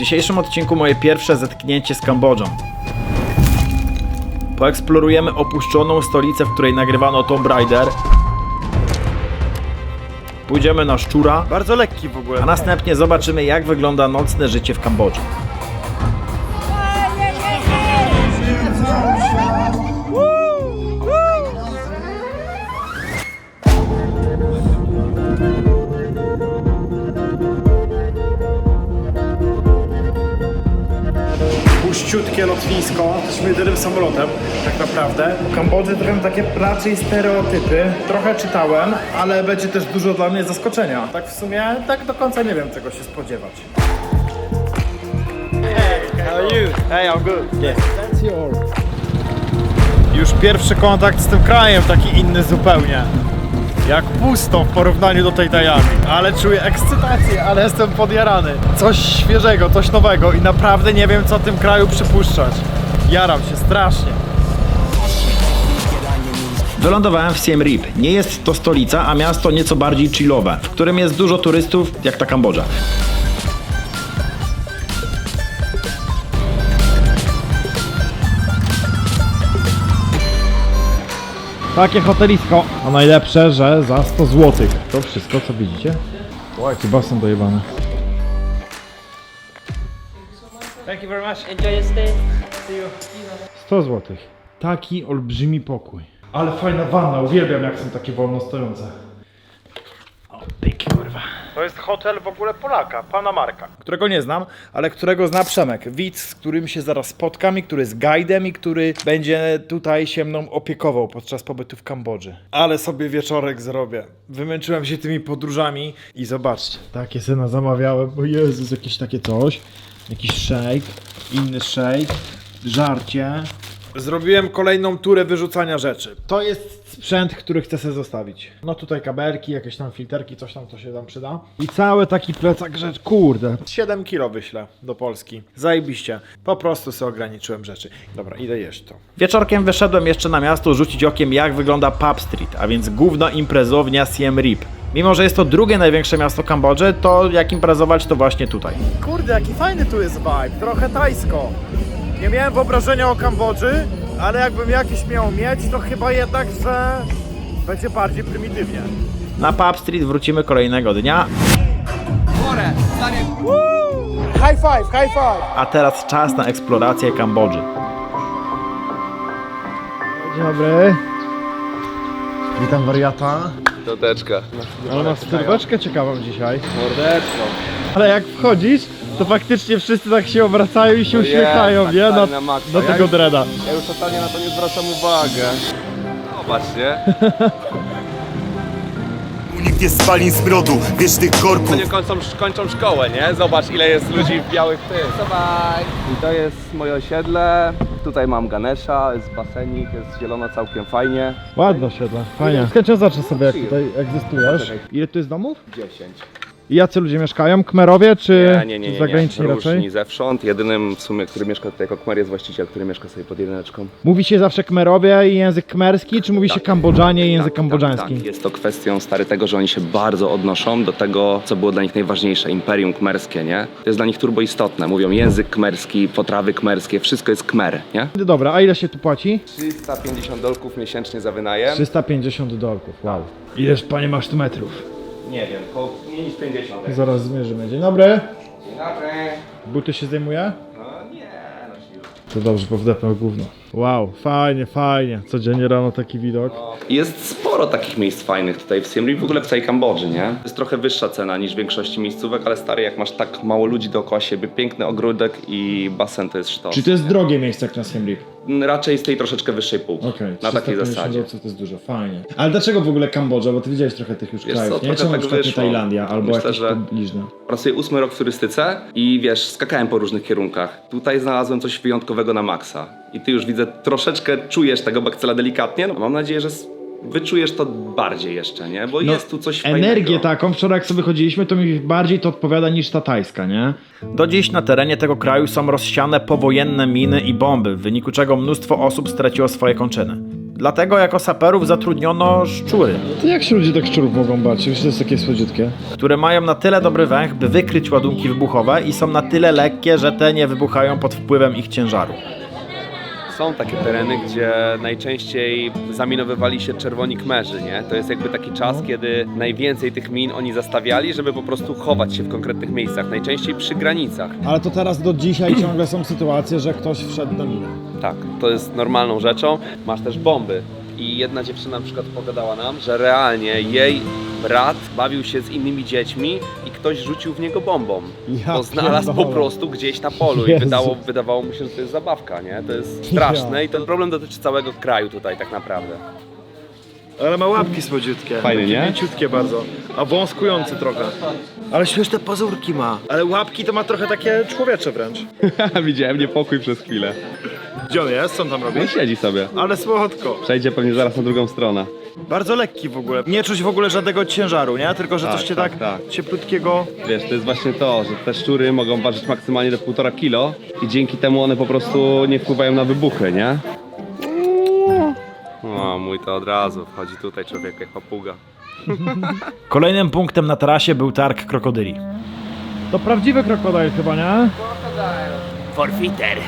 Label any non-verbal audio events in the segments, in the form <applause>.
dzisiejszym odcinku moje pierwsze zetknięcie z Kambodżą. Poeksplorujemy opuszczoną stolicę, w której nagrywano Tomb Raider. Pójdziemy na szczura, Bardzo lekki w ogóle. a następnie zobaczymy jak wygląda nocne życie w Kambodży. Lotnisko, jesteśmy jedynym samolotem, tak naprawdę. W Kambodży trochę takie raczej stereotypy. Trochę czytałem, ale będzie też dużo dla mnie zaskoczenia. Tak w sumie, tak do końca nie wiem czego się spodziewać. Hey, how are you? Hey, I'm good. Yeah. That's your... Już pierwszy kontakt z tym krajem, taki inny zupełnie. Jak pusto w porównaniu do tej Tajami. Ale czuję ekscytację, ale jestem podjarany. Coś świeżego, coś nowego i naprawdę nie wiem co w tym kraju przypuszczać. Jaram się strasznie. Wylądowałem w Siem Reap. Nie jest to stolica, a miasto nieco bardziej chillowe, w którym jest dużo turystów, jak ta Kambodża. Takie hotelisko. A najlepsze, że za 100 zł. To wszystko co widzicie. O, jaki basen dojebany. Thank you very much. Enjoy your stay. 100 zł. Taki olbrzymi pokój. Ale fajna wanna, uwielbiam jak są takie wolno stojące. kurwa. To jest hotel w ogóle Polaka, pana Marka, którego nie znam, ale którego zna Przemek. Widz, z którym się zaraz spotkam i który jest guidem i który będzie tutaj się mną opiekował podczas pobytu w Kambodży. Ale sobie wieczorek zrobię. Wymęczyłem się tymi podróżami i zobaczcie. Takie syna zamawiałem, o Jezus, jakieś takie coś. Jakiś shake, inny shake, żarcie. Zrobiłem kolejną turę wyrzucania rzeczy. To jest sprzęt, który chcę sobie zostawić. No tutaj kabelki, jakieś tam filterki, coś tam, co się tam przyda. I cały taki plecak rzecz, kurde. 7 kilo wyślę do Polski. Zajebiście. Po prostu sobie ograniczyłem rzeczy. Dobra, idę jeść to. Wieczorkiem wyszedłem jeszcze na miasto rzucić okiem jak wygląda Pub Street, a więc główna imprezownia Siem Reap. Mimo, że jest to drugie największe miasto Kambodży, to jak imprezować to właśnie tutaj. Kurde, jaki fajny tu jest vibe. Trochę tajsko. Nie miałem wyobrażenia o Kambodży, ale jakbym jakiś miał mieć, to chyba jednak, że będzie bardziej prymitywnie. Na Pub Street wrócimy kolejnego dnia, High five, high five! a teraz czas na eksplorację Kambodży. Dzień dobry. Witam wariata. Toteczka. Ale masz ciekawą dzisiaj. Mordeczko. Ale jak wchodzisz, to faktycznie wszyscy tak się obracają i się No uśmiechają, jest, nie? tak Na, na maksa. do Ja tego już- dreda. Ja już totalnie na to nie zwracam uwagę. Zobacz, nie? <laughs> Nikt nie spalin smrodu, wiecznych korków Oni kończą, kończą szkołę, nie? Zobacz ile jest ludzi w białych tych. Zobacz. I to jest moje osiedle. Tutaj mam Ganesha, jest basenik, jest zielono całkiem fajnie. Ładne osiedle, fajnie. Z chęcią zacznę sobie, jak tutaj egzystujesz. Ile tu jest domów? 10. I jacy ludzie mieszkają? Kmerowie czy Nie, nie, nie, nie, zagraniczni nie. raczej? Różni zewsząd. Jedynym w sumie, który mieszka tutaj jako Kmer jest właściciel, który mieszka sobie pod jedyneczką. Mówi się zawsze Kmerowie i język kmerski, czy mówi się Tak. Kambodżanie i język Tak, kambodżański? Tak, tak. Jest to kwestią stary tego, że oni się bardzo odnoszą do tego, co było dla nich najważniejsze, imperium kmerskie, nie? To jest dla nich turbo istotne. Mówią język kmerski, potrawy kmerskie, wszystko jest kmer, nie? Dobra, a ile się tu płaci? 350 dolków miesięcznie za wynajem. 350 dolków, wow. Ileż panie masz tu metrów? Nie wiem, po mniej niż 50. Zaraz zmierzymy. Dzień dobry. Dzień dobry. Buty się zdejmuje? No nie, no siły. To dobrze, bo wdepnął gówno. Wow, fajnie, fajnie. Codziennie rano taki widok. Jest sporo takich miejsc fajnych tutaj w Siem Reap, w ogóle w całej Kambodży, nie? Jest trochę wyższa cena niż w większości miejscówek, ale stary, jak masz tak mało ludzi dookoła siebie, piękny ogródek i basen to jest sztos. Czy to jest drogie miejsce jak na Siem Reap? Raczej z tej troszeczkę wyższej półki. Okej, na takiej 350 zasadzie. dolców to jest dużo, fajnie. Ale dlaczego w ogóle Kambodża? Bo ty widziałeś trochę tych już Wiesz krajów, co, nie? Czemu na tak przykład. Tajlandia albo Myślę, jakieś że- pobliżne? Pracuję ósmy rok w turystyce i wiesz, skakałem po różnych kierunkach. Tutaj znalazłem coś wyjątkowego na maksa. I ty już widzę, troszeczkę czujesz tego bakcela delikatnie. No, mam nadzieję, że wyczujesz to bardziej jeszcze, nie? Bo No, jest tu coś Energię fajnego. taką, wczoraj jak sobie chodziliśmy, to mi bardziej to odpowiada niż ta tajska, nie? Do dziś na terenie tego kraju są rozsiane powojenne miny i bomby, w wyniku czego mnóstwo osób straciło swoje kończyny. Dlatego jako saperów zatrudniono szczury, To jak się ludzie tak szczurów mogą bać? Już to jest takie słodziutkie. które mają na tyle dobry węch, by wykryć ładunki wybuchowe i są na tyle lekkie, że te nie wybuchają pod wpływem ich ciężaru. Są takie tereny, gdzie najczęściej zaminowywali się czerwoni kmerzy, nie? To jest jakby taki czas, kiedy najwięcej tych min oni zastawiali, żeby po prostu chować się w konkretnych miejscach, najczęściej przy granicach. Ale to teraz do dzisiaj ciągle są sytuacje, że ktoś wszedł do minę. Tak, to jest normalną rzeczą. Masz też bomby. I jedna dziewczyna na przykład pogadała nam, że realnie jej brat bawił się z innymi dziećmi i ktoś rzucił w niego bombą. Ja to znalazł po prostu gdzieś na polu i Jezu. wydało, wydawało mu się, że to jest zabawka, nie? To jest straszne i ten problem dotyczy całego kraju tutaj tak naprawdę. Ale ma łapki słodziutkie. Fajny, Takie nie? Mięciutkie bardzo. A wąskujący trochę. Ale śmieszne pazurki ma. Ale łapki to ma trochę takie człowiecze wręcz. <laughs> Widziałem niepokój przez chwilę. Gdzie on jest? Co on tam robi? No siedzi sobie. Ale słodko. Przejdzie pewnie zaraz na drugą stronę. Bardzo lekki w ogóle. Nie czuć w ogóle żadnego ciężaru, nie? Tylko, że Tak, coś cię tak, tak, tak. cieplutkiego... Wiesz, to jest właśnie to, że te szczury mogą ważyć maksymalnie do 1,5 kilo i dzięki temu one po prostu nie wpływają na wybuchy, nie? O, mój to od razu wchodzi tutaj człowiek jak papuga. <laughs> Kolejnym punktem na trasie był targ krokodyli. To prawdziwy krokodyl chyba, nie? Forfiter.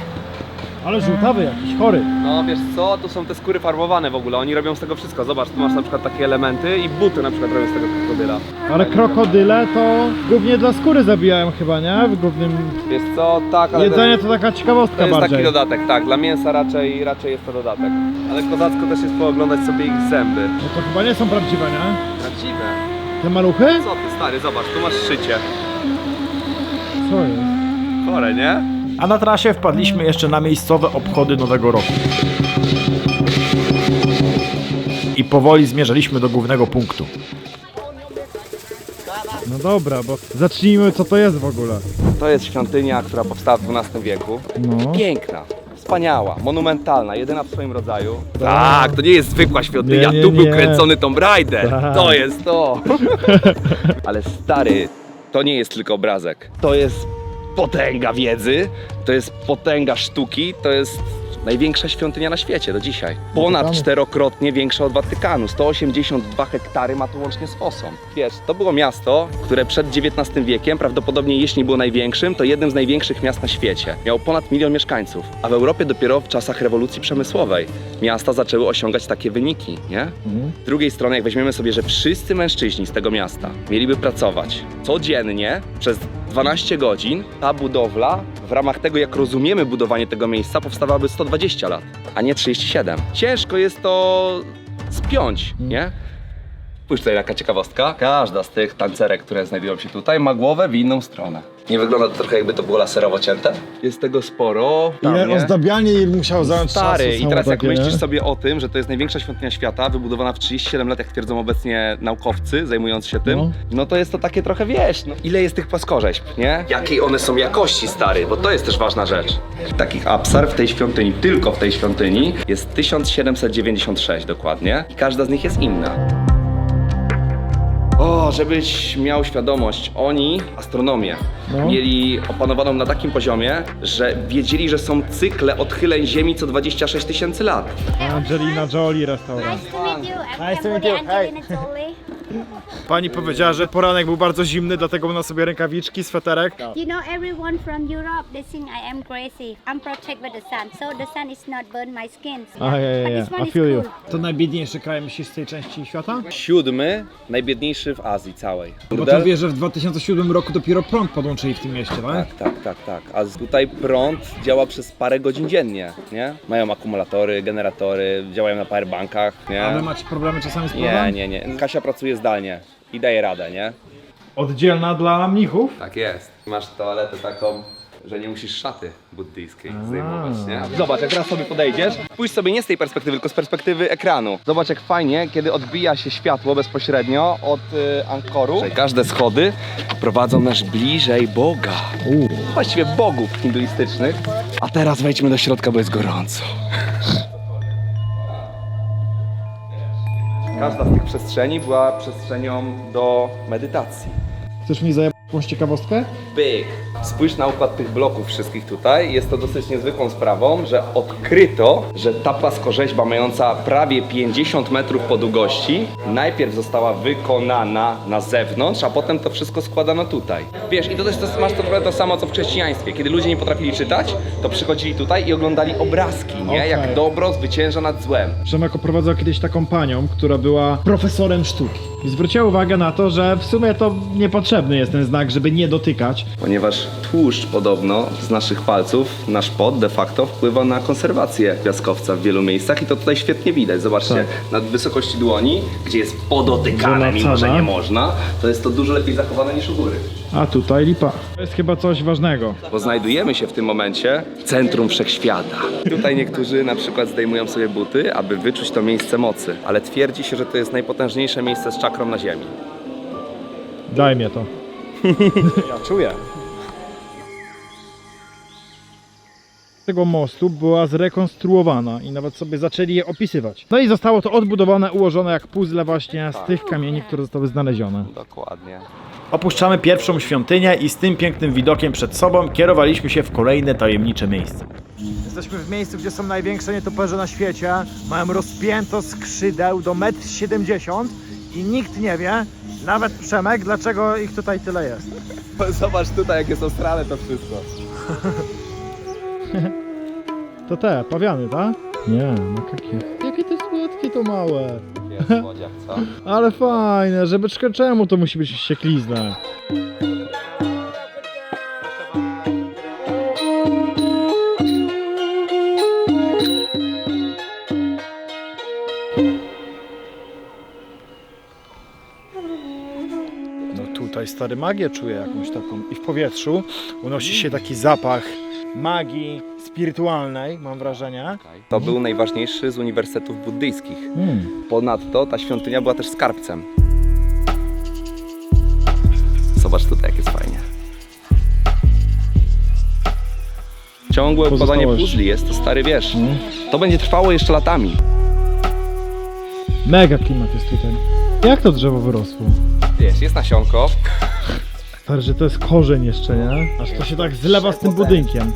Ale żółtawy jakiś, chory. No wiesz co, tu są te skóry farbowane w ogóle, oni robią z tego wszystko. Zobacz, tu masz na przykład takie elementy i buty na przykład robią z tego krokodyla. Ale krokodyle to głównie dla skóry zabijają chyba, nie? W głównym... Wiesz co, tak, ale Jedzenie to, to taka ciekawostka to jest bardziej. taki dodatek, tak, dla mięsa raczej, raczej jest to dodatek. Ale kozacko też jest pooglądać sobie ich zęby. No to chyba nie są prawdziwe, nie? Prawdziwe. Te maluchy? Co ty stary, zobacz, tu masz szycie. Co jest? Chore, nie? A na trasie wpadliśmy jeszcze na miejscowe obchody Nowego Roku. I powoli zmierzaliśmy do głównego punktu. No dobra, bo zacznijmy co to jest w ogóle. To jest świątynia, która powstała w XII wieku. No. Piękna, wspaniała, monumentalna, jedyna w swoim rodzaju. Tak, to nie jest zwykła świątynia, Nie, nie, tu był nie. kręcony Tomb Raider. Tak. To jest to. <laughs> Ale stary, to nie jest tylko obrazek. To jest potęga wiedzy, to jest potęga sztuki, to jest największa świątynia na świecie do dzisiaj. Ponad Watykanu. czterokrotnie większa od Watykanu. 182 hektary ma tu łącznie z fosą. Wiesz, to było miasto, które przed XIX wiekiem, prawdopodobnie jeśli nie było największym, to jednym z największych miast na świecie. Miało ponad milion mieszkańców. A w Europie dopiero w czasach rewolucji przemysłowej miasta zaczęły osiągać takie wyniki, nie? Z drugiej strony, jak weźmiemy sobie, że wszyscy mężczyźni z tego miasta mieliby pracować codziennie przez 12 godzin, ta budowla w ramach tego, jak rozumiemy budowanie tego miejsca, powstawałaby 120 lat, a nie 37. Ciężko jest to spiąć, nie? Spójrz tutaj jaka ciekawostka. Każda z tych tancerek, które znajdują się tutaj, ma głowę w inną stronę. Nie wygląda to trochę jakby to było laserowo cięte? Jest tego sporo. Tam, Ile nie? ozdabianie im musiał zająć Stary, czasu i samo teraz jak takie, myślisz nie? sobie o tym, że to jest największa świątynia świata, wybudowana w 37 lat, jak twierdzą obecnie naukowcy zajmujący się tym, No. no, to jest to takie trochę, wiesz, no, ile jest tych płaskorzeźb, nie? Jakiej one są jakości, stary, bo to jest też ważna rzecz. Takich apsar w tej świątyni, tylko w tej świątyni, jest 1796 dokładnie i każda z nich jest inna. O, żebyś miał świadomość, oni astronomię No. mieli opanowaną na takim poziomie, że wiedzieli, że są cykle odchyleń Ziemi co 26 tysięcy lat. Angelina Jolie restaurant. Nice to meet you. Nice to meet you. Hi. Angelina Jolie. Pani powiedziała, że poranek był bardzo zimny, dlatego ma na sobie rękawiczki, sweterek. You know, everyone from Europe, they think I am crazy. I'm protected by the sun, so the sun is not burn my skin. A, ja, ja, But this one I is feel you. cool. To najbiedniejszy kraj myślisz z tej części świata? Siódmy, najbiedniejszy w Azji całej. Bo to wie, że w 2007 roku dopiero prąd podłączyli w tym mieście, tak? Tak, tak, tak, tak. A z- tutaj prąd działa przez parę godzin dziennie, nie? Mają akumulatory, generatory, działają na powerbankach, nie? A wy macie problemy czasami z Nie, prądem? nie, nie. Kasia pracuje zdalnie i daje radę, nie? Oddzielna dla mnichów? Tak jest. Masz toaletę taką, że nie musisz szaty buddyjskiej zdejmować, nie? Zobacz, jak teraz sobie podejdziesz, pójść sobie nie z tej perspektywy, tylko z perspektywy ekranu. Zobacz, jak fajnie, kiedy odbija się światło bezpośrednio od y, ankoru. Każde schody prowadzą nas bliżej Boga. Właściwie bogów hinduistycznych. A teraz wejdźmy do środka, bo jest gorąco. Każda z tych przestrzeni była przestrzenią do medytacji. Chcesz mi jakąś ciekawostkę? Byk. Spójrz na układ tych bloków wszystkich tutaj. Jest to dosyć niezwykłą sprawą, że odkryto, że ta płaskorzeźba mająca prawie 50 metrów po długości najpierw została wykonana na zewnątrz, a potem to wszystko składano tutaj. Wiesz, i to też to, masz to trochę to samo co w chrześcijaństwie. Kiedy ludzie nie potrafili czytać, to przychodzili tutaj i oglądali obrazki, nie? Okej. Jak dobro zwycięża nad złem. Przemek oprowadzał kiedyś taką panią, która była profesorem sztuki. I zwróciła uwagę na to, że w sumie to niepotrzebny jest ten znak, żeby nie dotykać. Ponieważ tłuszcz podobno z naszych palców, nasz pot de facto wpływa na konserwację piaskowca w wielu miejscach i to tutaj świetnie widać. Zobaczcie, Tak. na wysokości dłoni, gdzie jest podotykane, mimo że nie można, to jest to dużo lepiej zachowane niż u góry. A tutaj lipa. To jest chyba coś ważnego. Bo znajdujemy się w tym momencie w centrum wszechświata. Tutaj niektórzy na przykład zdejmują sobie buty, aby wyczuć to miejsce mocy, ale twierdzi się, że to jest najpotężniejsze miejsce z czakrą na ziemi. Daj mnie to. Ja czuję. tego mostu była zrekonstruowana i nawet sobie zaczęli je opisywać. No i zostało to odbudowane, ułożone jak puzzle właśnie z tych kamieni, które zostały znalezione. Dokładnie. Opuszczamy pierwszą świątynię i z tym pięknym widokiem przed sobą kierowaliśmy się w kolejne tajemnicze miejsce. Jesteśmy w miejscu, gdzie są największe nietoperze na świecie. Mają rozpięto skrzydeł do 1,70 m i nikt nie wie, nawet Przemek, dlaczego ich tutaj tyle jest. <laughs> Zobacz tutaj, jak jest ostrane to wszystko. <laughs> To te, pawiany, tak? Nie, makaki. Jakie to słodkie to małe. Jest słodziak, co? <laughs> Ale fajne, żeby czekać czemu to musi być ścieklizna. No tutaj stary magię czuję jakąś taką i w powietrzu unosi się taki zapach magii spirytualnej, mam wrażenie. To był najważniejszy z uniwersytetów buddyjskich. Hmm. Ponadto ta świątynia była też skarbcem. Zobacz tutaj, jak jest fajnie. Ciągłe układanie Pozostałości. puzli jest to stary wiesz. To będzie trwało jeszcze latami. Mega klimat jest tutaj. Jak to drzewo wyrosło? Wiesz, jest nasionko. Stary, że to jest korzeń jeszcze, nie? Aż to się tak zlewa z tym budynkiem.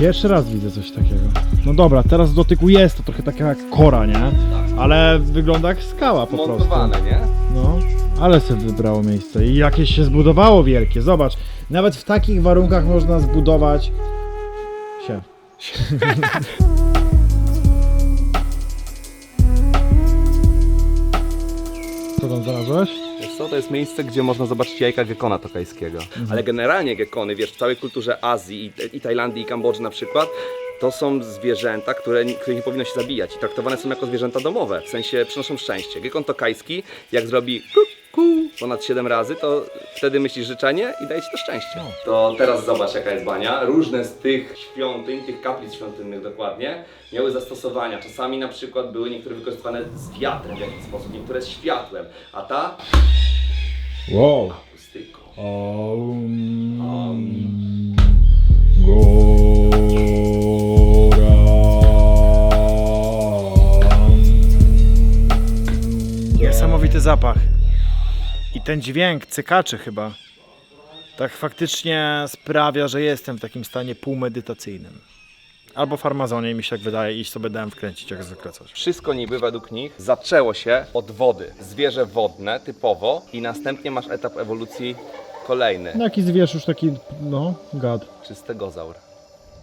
Pierwszy raz widzę coś takiego. No dobra, teraz w dotyku jest to trochę taka jak kora, nie? Ale wygląda jak skała po prostu. Montowane, nie? No, ale sobie wybrało miejsce i jakieś się zbudowało wielkie. Zobacz, nawet w takich warunkach można zbudować się. <laughs> Co tam znalazłeś? Co, to jest miejsce, gdzie można zobaczyć jajka gekona tokajskiego. Ale generalnie gekony, wiesz, w całej kulturze Azji i, i Tajlandii i Kambodży na przykład, to są zwierzęta, które, nie- których nie powinno się zabijać i traktowane są jako zwierzęta domowe, w sensie przynoszą szczęście. Gekon tokajski, jak zrobi ku, ku, ponad 7 razy, to wtedy myślisz życzenie i daje ci to szczęście. To teraz zobacz jaka jest bania. Różne z tych świątyń, tych kaplic świątynnych dokładnie, miały zastosowania. Czasami na przykład były niektóre wykorzystywane z wiatrem w jakiś sposób, niektóre z światłem, a ta Wow. akustyką. Niesamowity zapach. I ten dźwięk cykaczy chyba. Tak faktycznie sprawia, że jestem w takim stanie półmedytacyjnym. Albo farmazonie mi się tak wydaje i sobie dałem wkręcić jak zwykle coś. Wszystko niby według nich zaczęło się od wody. Zwierzę wodne typowo i następnie masz etap ewolucji kolejny. No Jaki zwierz już taki, no, gad. Czystegozaur.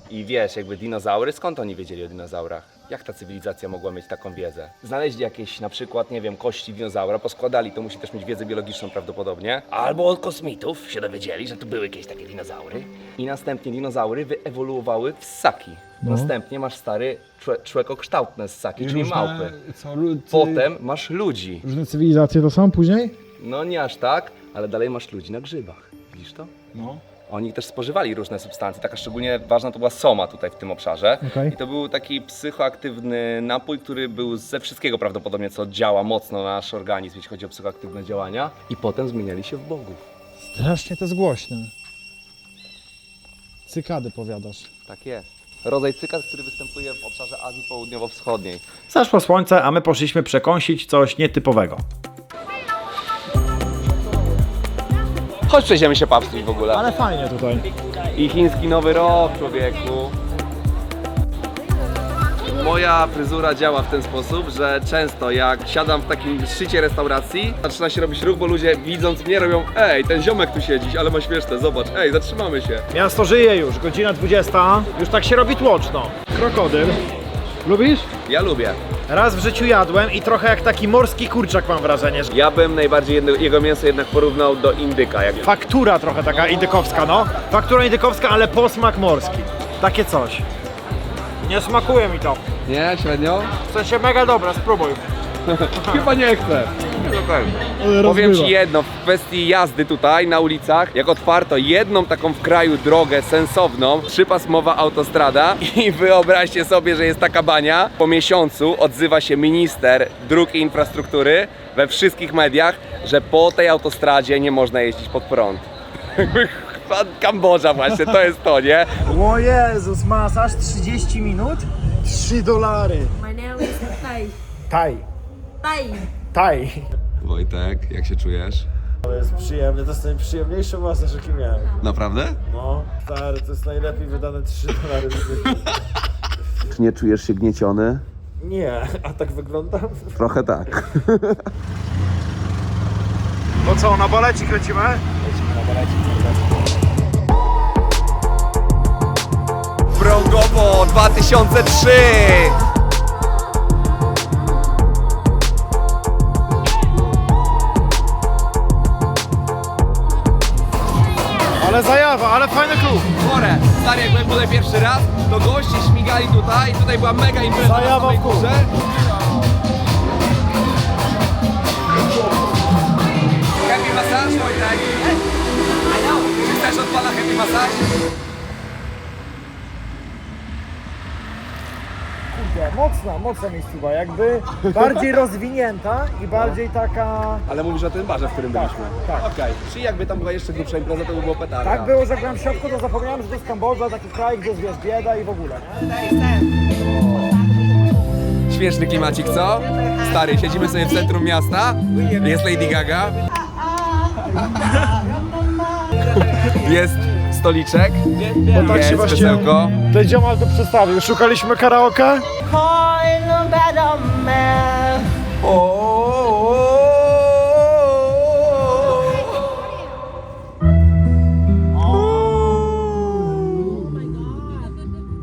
I wiesz, jakby dinozaury, skąd oni wiedzieli o dinozaurach? Jak ta cywilizacja mogła mieć taką wiedzę? Znaleźli jakieś na przykład, nie wiem, kości dinozaura, poskładali, to musi też mieć wiedzę biologiczną prawdopodobnie. Albo od kosmitów się dowiedzieli, że tu były jakieś takie dinozaury. I następnie dinozaury wyewoluowały w ssaki. No. Następnie masz stary człe- człekokształtne ssaki, czyli różne- małpy. Co, lu- cy- Potem masz ludzi. Różne cywilizacje to są później? No nie aż tak, ale dalej masz ludzi na grzybach. Widzisz to? No. Oni też spożywali różne substancje. Taka szczególnie ważna to była soma tutaj w tym obszarze. Okej. I to był taki psychoaktywny napój, który był ze wszystkiego prawdopodobnie, co działa mocno na nasz organizm, jeśli chodzi o psychoaktywne działania. I potem zmieniali się w bogów. Strasznie to jest głośne. Cykady powiadasz. Tak jest. Rodzaj cykad, który występuje w obszarze Azji Południowo-Wschodniej. Zaszło słońce, a my poszliśmy przekąsić coś nietypowego. Chodź przejdziemy się Street w ogóle. Ale fajnie tutaj. I chiński nowy rok, człowieku. Moja fryzura działa w ten sposób, że często jak siadam w takim szczycie restauracji, zaczyna się robić ruch, bo ludzie widząc mnie robią Ej, ten ziomek tu siedzi, ale ma śmieszne, zobacz, ej, zatrzymamy się. Miasto żyje już, godzina 20. Już tak się robi tłoczno. Krokodyl. Lubisz? Ja lubię. Raz w życiu jadłem i trochę jak taki morski kurczak mam wrażenie. że Ja bym najbardziej jedno, jego mięso jednak porównał do indyka. Jak... Faktura trochę taka indykowska, no. Faktura indykowska, ale posmak morski. Takie coś. Nie smakuje mi to. Nie, średnio? W sensie mega dobra, spróbuj. <laughs> Chyba nie chcę. Powiem Ci jedno, w kwestii jazdy tutaj na ulicach, jak otwarto jedną taką w kraju drogę sensowną, trzypasmowa autostrada <laughs> i wyobraźcie sobie, że jest taka bania, po miesiącu odzywa się minister dróg i infrastruktury we wszystkich mediach, że po tej autostradzie nie można jeździć pod prąd. <laughs> Pan Kambodża właśnie, to jest to, nie? O Jezus, masaż 30 minut? 3 dolary. My name is Thai. Taj. Thai. Taj. Wojtek, jak się czujesz? To jest przyjemne, to jest najprzyjemniejszy masaż jaki miałem. Naprawdę? No, stary, to jest najlepiej wydane 3 dolary. Czy nie czujesz się gnieciony? Nie, a tak wygląda? Trochę tak. No co, na baleci kręcimy? Wrągowo 2003! Chore, stary, jak byłem tutaj pierwszy raz, to goście śmigali tutaj, tutaj była mega impreza na samej górze. Happy masaż, Wojtek? Czy chcesz od pana happy masaż? Mocna, mocna miejscowa, jakby bardziej <laughs> rozwinięta i bardziej taka... Ale mówisz o tym barze, w którym byliśmy. tak. Okej, czyli jakby tam była jeszcze grubsza impreza, to by było petarda. Tak było, że jak byłem w środku, to zapomniałem, że to jest Kambodża, taki kraj, gdzie jest wiesz, bieda i w ogóle. Nie? Śmieszny klimacik, co? Stary, siedzimy sobie w centrum miasta, jest Lady Gaga. <laughs> Jest stoliczek, tak się właśnie- krzesełko. Ten ziomal to przedstawił. Szukaliśmy karaoke?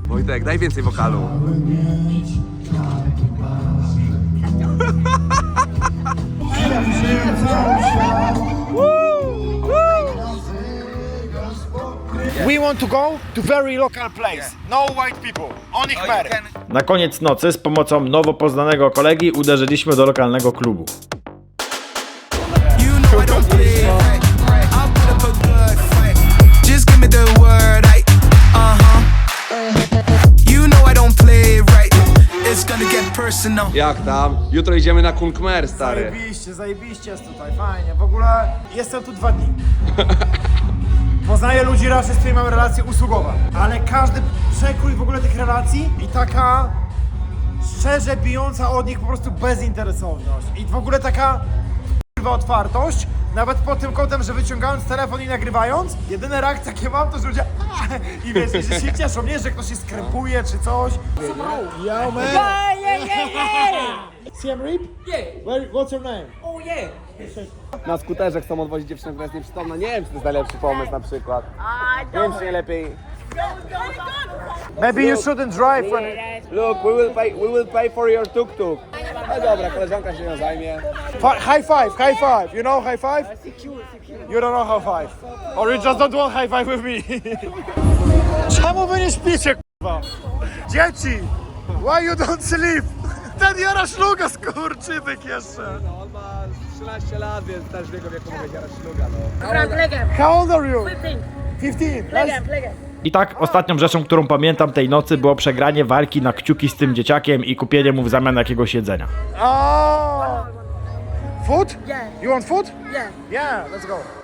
Wojtek, daj więcej wokalu. Want to go to very local place. No white people, only Khmer. Na koniec nocy z pomocą nowo poznanego kolegi uderzyliśmy do lokalnego klubu. You know I don't play. I'll put up a good fight. Just give me the word, I. Uh huh. You know I don't play right. It's gonna get personal. Jak tam? Jutro idziemy na Kung Khmer, stary. Zajebiście, zajebiście jest tutaj, fajnie. W ogóle jestem tu dwa dni. <laughs> Poznaję ludzi raczej, z którymi mam relacje usługowe. Ale każdy przekrój w ogóle tych relacji i taka szczerze bijąca od nich po prostu bezinteresowność. I w ogóle taka kurwa otwartość, nawet pod tym kątem, że wyciągając telefon i nagrywając, jedyna reakcja jakie mam to, że ludzie <laughs> i wiesz, że się cieszą, nie, że ktoś się skrępuje czy coś. Yo man! CM Reap? Yeah. Where, what's your name? Oh yeah. Na skuterze chcą odwozić dziewczynę, która jest nieprzytomna. Nie wiem, czy to jest najlepszy pomysł na przykład. Nie wiem, czy nie lepiej. Maybe you shouldn't drive when... Look, we will pay, we will pay for your tuk-tuk. No dobra, koleżanka się nią zajmie. Fi- high five, high five. You know high five? You don't know high five. Or you just don't want high five with me. <laughs> Czemu wy nie śpicie, kurwa? Dzieci! Why you don't sleep? <laughs> Ten jara szluga, skurczybyk jeszcze. No, on ma 13 lat, więc też w jego wieku mogę zjarać śluga, no. Play game. How old are you? 15. 15. Play Nice. game. Play game. I tak ostatnią rzeczą, którą pamiętam tej nocy było przegranie walki na kciuki z tym dzieciakiem i kupienie mu w zamian jakiegoś jedzenia. Oh. Food? Yeah. You want food? Yeah. Yeah, let's go.